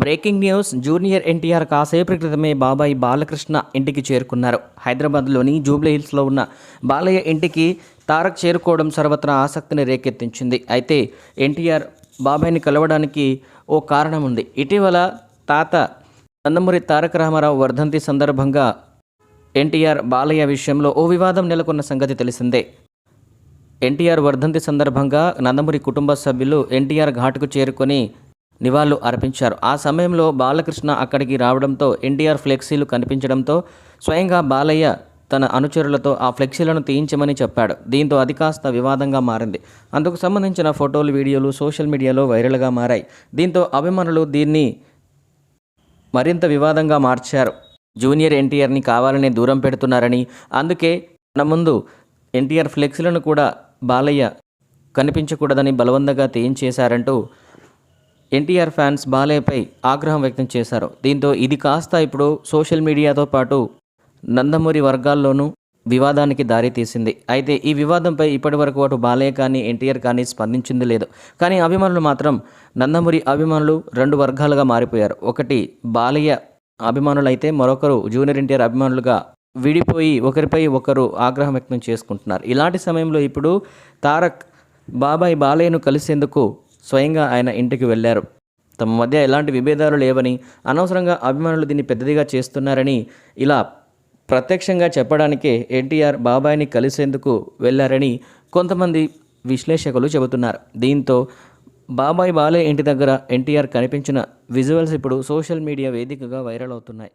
Breaking news junior NTR కాసేపు క్రితమే బాబాయ్ బాలకృష్ణ ఇంటికి చేరుకున్నారు. హైదరాబాద్లోని జూబ్లీ హిల్స్లో ఉన్న బాలయ్య ఇంటికి తారక్ చేరుకోవడం సర్వత్రా ఆసక్తిని రేకెత్తించింది. అయితే ఎన్టీఆర్ బాబాయ్ని కలవడానికి ఓ కారణం ఉంది. ఇటీవల తాత నందమూరి తారక రామారావు వర్ధంతి సందర్భంగా ఎన్టీఆర్ బాలయ్య విషయంలో ఓ వివాదం నెలకొన్న సంగతి తెలిసిందే. ఎన్టీఆర్ వర్ధంతి సందర్భంగా నందమూరి కుటుంబ సభ్యులు ఎన్టీఆర్ ఘాటుకు చేరుకొని నివాళులు అర్పించారు. ఆ సమయంలో బాలకృష్ణ అక్కడికి రావడంతో ఎన్టీఆర్ ఫ్లెక్సీలు కనిపించడంతో స్వయంగా బాలయ్య తన అనుచరులతో ఆ ఫ్లెక్సీలను తీయించమని చెప్పాడు. దీంతో అది కాస్త వివాదంగా మారింది. అందుకు సంబంధించిన ఫోటోలు వీడియోలు సోషల్ మీడియాలో వైరల్గా మారాయి. దీంతో అభిమానులు దీన్ని మరింత వివాదంగా మార్చారు. జూనియర్ ఎన్టీఆర్ని కావాలనే దూరం పెడుతున్నారని అందుకే మన ముందు ఎన్టీఆర్ ఫ్లెక్సీలను కూడా బాలయ్య కనిపించకూడదని బలవంతంగా తీయించేశారంటూ ఎన్టీఆర్ ఫ్యాన్స్ బాలయ్యపై ఆగ్రహం వ్యక్తం చేశారు. దీంతో ఇది కాస్త ఇప్పుడు సోషల్ మీడియాతో పాటు నందమూరి వర్గాల్లోనూ వివాదానికి దారితీసింది అయితే ఈ వివాదంపై ఇప్పటివరకు అటు బాలయ్య కానీ ఎన్టీఆర్ కానీ స్పందించింది లేదు. కానీ అభిమానులు మాత్రం నందమూరి అభిమానులు రెండు వర్గాలుగా మారిపోయారు. ఒకటి బాలయ్య అభిమానులైతే మరొకరు జూనియర్ ఎన్టీఆర్ అభిమానులుగా విడిపోయి ఒకరిపై ఒకరు ఆగ్రహం వ్యక్తం చేసుకుంటున్నారు. ఇలాంటి సమయంలో ఇప్పుడు తారక్ బాబాయ్ బాలయ్యను కలిసేందుకు స్వయంగా ఆయన ఇంటికి వెళ్ళారు. తమ మధ్య ఎలాంటి విభేదాలు లేవని అనవసరంగా అభిమానులు దీన్ని పెద్దదిగా చేస్తున్నారని ఇలా ప్రత్యక్షంగా చెప్పడానికే ఎన్టీఆర్ బాబాయ్ని కలిసేందుకు వెళ్ళారని కొంతమంది విశ్లేషకులు చెబుతున్నారు. దీంతో బాబాయ్ బాలయ్య ఇంటి దగ్గర ఎన్టీఆర్ కనిపించిన విజువల్స్ ఇప్పుడు సోషల్ మీడియా వేదికగా వైరల్ అవుతున్నాయి.